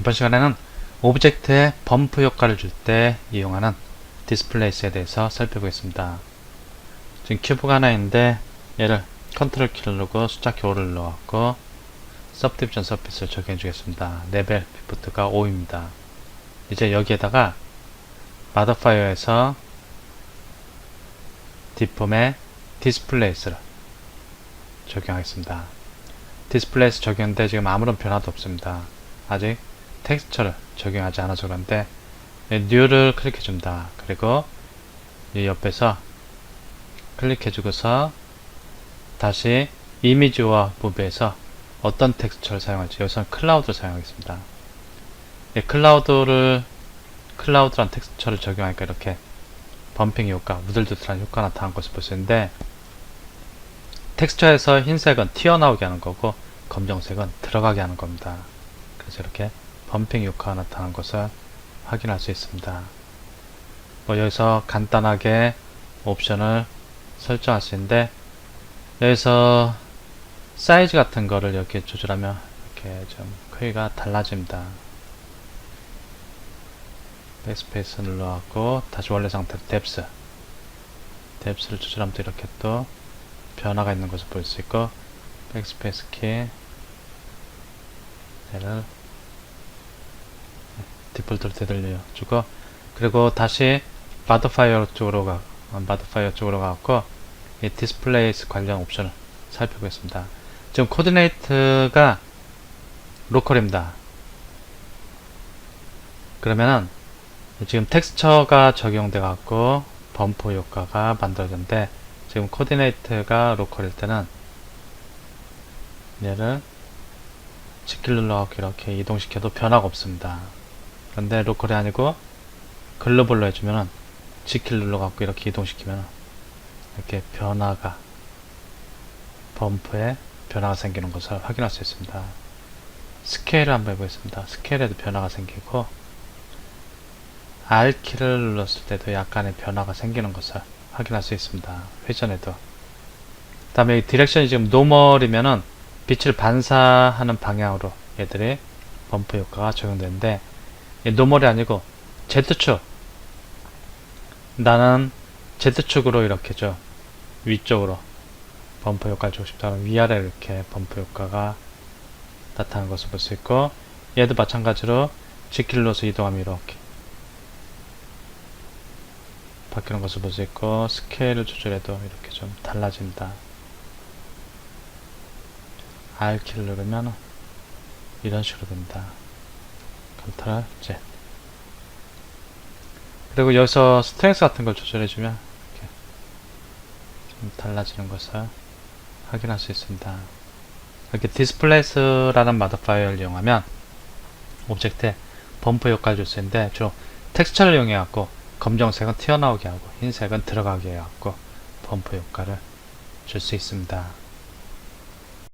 이번 시간에는 오브젝트에 범프 효과를 줄 때 이용하는 디스플레이스에 대해서 살펴보겠습니다. 지금 큐브가 하나 있는데 얘를 컨트롤 키를 누르고 숫자 키 5를 눌러갖고 서브디비전 서피스를 적용해 주겠습니다. 레벨 비프트가 5입니다. 이제 여기에다가 마더파이어에서 디폼의 디스플레이스를 적용하겠습니다. 디스플레이스 적용인데 지금 아무런 변화도 없습니다. 아직 텍스처를 적용하지 않아서 그런데 뉴를 클릭해 줍니다. 그리고 이 옆에서 클릭해 주고서 다시 이미지와 무브에서 어떤 텍스처를 사용할지 여기서는 클라우드를 사용하겠습니다. 예, 클라우드를 클라우드란 텍스처를 적용하니까 이렇게 범핑 효과, 우들두들한 효과가 나타난 것을 볼 수 있는데 텍스처에서 흰색은 튀어나오게 하는 거고 검정색은 들어가게 하는 겁니다. 그래서 이렇게 범핑 효과가 나타난 것을 확인할 수 있습니다. 뭐 여기서 간단하게 옵션을 설정할 수 있는데 여기서 사이즈 같은 거를 이렇게 조절하면 이렇게 좀 크기가 달라집니다. 백스페이스 눌러갖고 다시 원래 상태로 뎁스 뎁스를 조절하면 또 이렇게 또 변화가 있는 것을 볼 수 있고 백스페이스 키 얘를 디폴트로 되돌려 주고 그리고 다시 마더파이어 쪽으로 가 마더파이어 쪽으로 가고 이 디스플레이스 관련 옵션을 살펴보겠습니다. 지금 코디네이트가 로컬입니다. 그러면은 지금 텍스처가 적용돼 갖고 범퍼 효과가 만들어졌는데 지금 코디네이트가 로컬일 때는 얘를 지킬 눌러갖고 이렇게 이동시켜도 변화가 없습니다. 그런데 로컬이 아니고 글로벌로 해주면은 지킬 눌러갖고 이렇게 이동시키면 이렇게 변화가 범프에 변화가 생기는 것을 확인할 수 있습니다. 스케일을 한번 해보겠습니다. 스케일에도 변화가 생기고 R키를 눌렀을 때도 약간의 변화가 생기는 것을 확인할 수 있습니다. 회전에도 그 다음에 이 디렉션이 지금 노멀이면은 빛을 반사하는 방향으로 얘들이 범프 효과가 적용되는데 이 노멀이 아니고 Z축 나는 Z축으로 이렇게 좀 위쪽으로 범프 효과를 주고 싶다면 위아래 이렇게 범프 효과가 나타나는 것을 볼 수 있고 얘도 마찬가지로 눌러서 이동하면 이렇게 바뀌는 것을 볼 수 있고 스케일을 조절해도 이렇게 좀 달라집니다. R키를 누르면 이런 식으로 됩니다. 컨트롤 Z 그리고 여기서 스트렝스 같은 걸 조절해주면 좀 달라지는 것을 확인할 수 있습니다. 이렇게 디스플레이스라는 마더 파일을 이용하면 오브젝트에 범프 효과를 줄 수 있는데 주로 텍스처를 이용해 갖고 검정색은 튀어나오게 하고 흰색은 들어가게 해 갖고 범프 효과를 줄 수 있습니다.